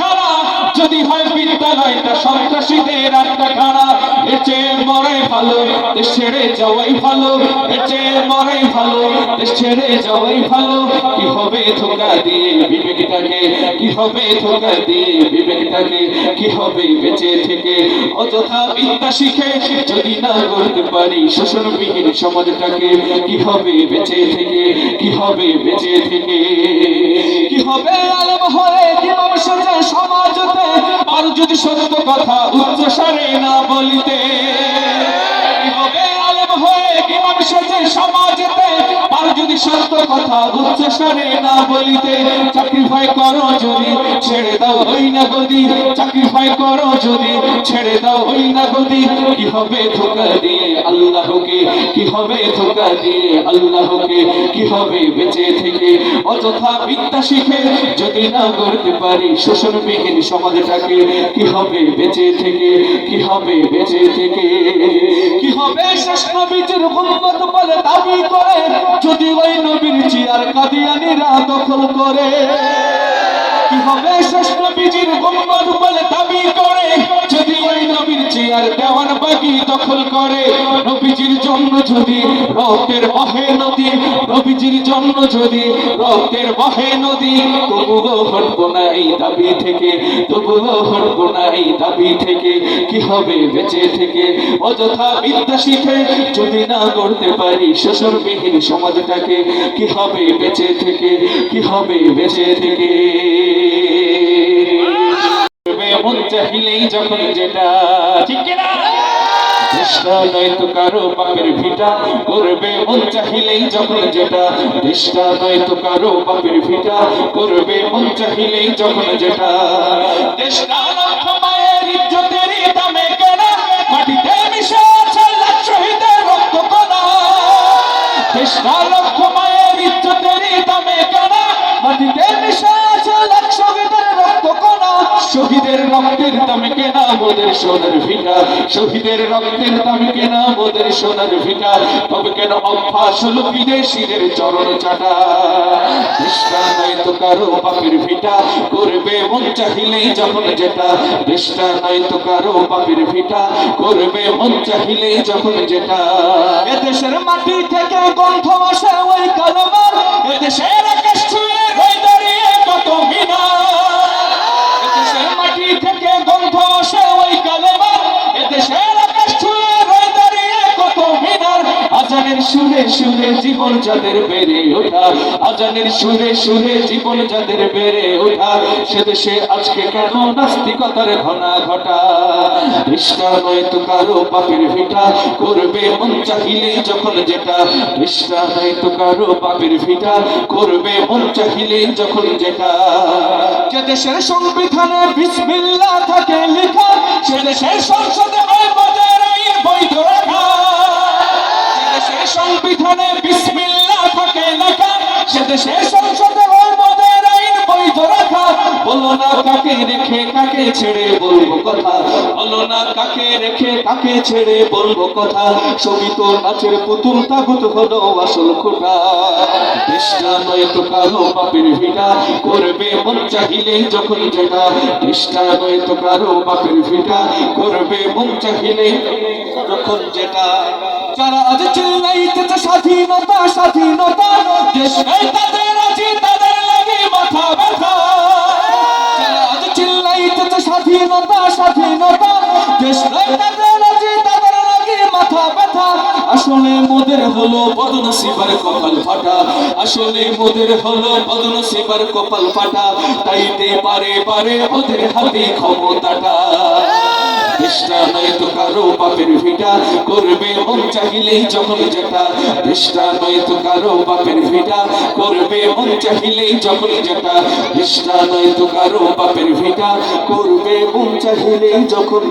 খানা যদি হয় বিদ্যালয়টা সন্ত্রাসীদের চেয়ে মরে ভালো ছেড়ে যাওয়াই ভালো। এর চেয়ে মরে ভালো ছেড়ে যাওয়াই ভালো। কি হবে ধোকা দিয়ে বিবেকটাকে? কি হবে ধোকা দিয়ে বিবেকটাকে? কি হবে বেঁচে থেকে? অযথা বিদ্যা শিখে যদি না করতে পারি শোষণবিহীন সমাজটাকে, কি হবে বেঁচে থেকে? কি হবে বেঁচে থেকে? যদি সত্য কথা উচ্চ স্বরে না বলিতে। হবে আলেম হয়ে মানুষ যে সমাজতে? আর যদি সত্য কথা উচ্চ স্বরে না বলিতে চাকরি ভয় করো যদি, ছেড়ে দাও ওই না ভয় করো যদি, ছেড়ে দাও ওই না কি হবে ধোকা দিয়ে আল্লাহকে? কি হবে ধোকা দিয়ে আল্লাহকে? কি হবে বেঁচে থেকে? অযথা বিদ্যা শিখে যদি না করতে পারি শোষণবিহীন সমাজটাকে, কি হবে বেঁচে থেকে? কি হবে বেঁচে থেকে? কি হবে শেষ নবীজির উম্মত বলে যদি ওই নবীর চিয়ার কাদিয়ানিরা দখল করে। কি হবে শেষ নবীজির উম্মত বলে দাবি? বাকি দখল করে নবীজির জন্য যদি রক্তের বহে নদী, নবীজির জন্য যদি রক্তের নদী তবুও হটবো না এই দাবি থেকে তবুও হটবো না এই দাবি থেকে, কি হবে বেঁচে থেকে? অযথা বিদ্যা শিখে যদি না করতে পারি শোষণবিহীন সমাজটাকে, কি হবে বেঁচে থেকে? কি হবে বেঁচে থেকে? মন চাহিলেই যখন যেটা, ঠিক কিনা? চেষ্টা নয় তো কারও বাপের ভিটা, করবে মন চাহিলেই যখন যেটা। চেষ্টা নয় তো কারও বাপের ভিটা, করবে মন চাহিলেই যখন যেটা। চেষ্টা লক্ষ মায়ের ইজ্জতের দামে কেনা, মাটিতে মিশে দামে কেনা মাটিতে মিশে আছে লাখ শহীদের রক্ত কণা। শহীদের রক্তের দামে কেনা মোদের সোনার ভিটা। শহীদের রক্তের দামে কেনা মোদের সোনার ভিটা। তবে কেন অভ্যাস হলো বিদেশিদের চরণ চাটা চেষ্টা নয় তো কারও বাপের ভিটা। করবে মন চাহিলেই যখন যেটা। চেষ্টা নয় তো কারও বাপের ভিটা। করবে মন চাহিলেই যখন যেটা। এদেশের মাটি থেকে গন্ধ আসে ওই কালমার। এদেশের আকাশ ছুঁয়ে সুরে সুরে জীবন যাদের বেড়ে ওঠা, আজানের সুরে সুরে জীবন যাদের বেড়ে ওঠা, সে দেশে আজকে কেন নাস্তিকতার ঘনা ঘটা? নিষ্ঠা নয় তো কারও পাপের ভিটা, করবে মন চাহিলেই যখন যেটা। নিষ্ঠা নয় তো কারও পাপের ভিটা, করবে মন চাহিলেই যখন যেটা। যে দেশের সংবিধানে বিসমিল্লাহ থাকে লেখা, সে দেশের সংসদে নাচের পুতুল, তাগুত হলো আসল খোটা। চেষ্টা নয় তো কারও বাপের ভিটা, করবে মন চাহিলেই যখন যেটা। চেষ্টা নয় তো কারও বাপের ভিটা, করবে মন চাহিলেই যখন যেটা। যারা আজ চিল্লাইতেছে স্বাধীনতা স্বাধীনতা। দেশ তাদের, আজি তাদের লাগে মাথা ব্যথা। আজ চিল্লাইতেছে স্বাধীনতা স্বাধীনতা। দেশ মাথা ব্যথা। আসলে মোদের হলো বদন শিবার কপাল ফাটা। আসলে মোদের হলো বদন শিবার কপাল ফাটা। তাইতে পারে পারে ওদের হাতে ক্ষমতাটা। চেষ্টা নয় তো কারও বাপের ভিটা করবে মন চাহিলেই যখন যেটা। দৃষ্টা নয় তো কারও বাপের ভিটা করবে মন চাহিলেই যখন যেটা। দৃষ্টা নয় তো কারও বাপের ভিটা করবে মন চাহিলেই যখন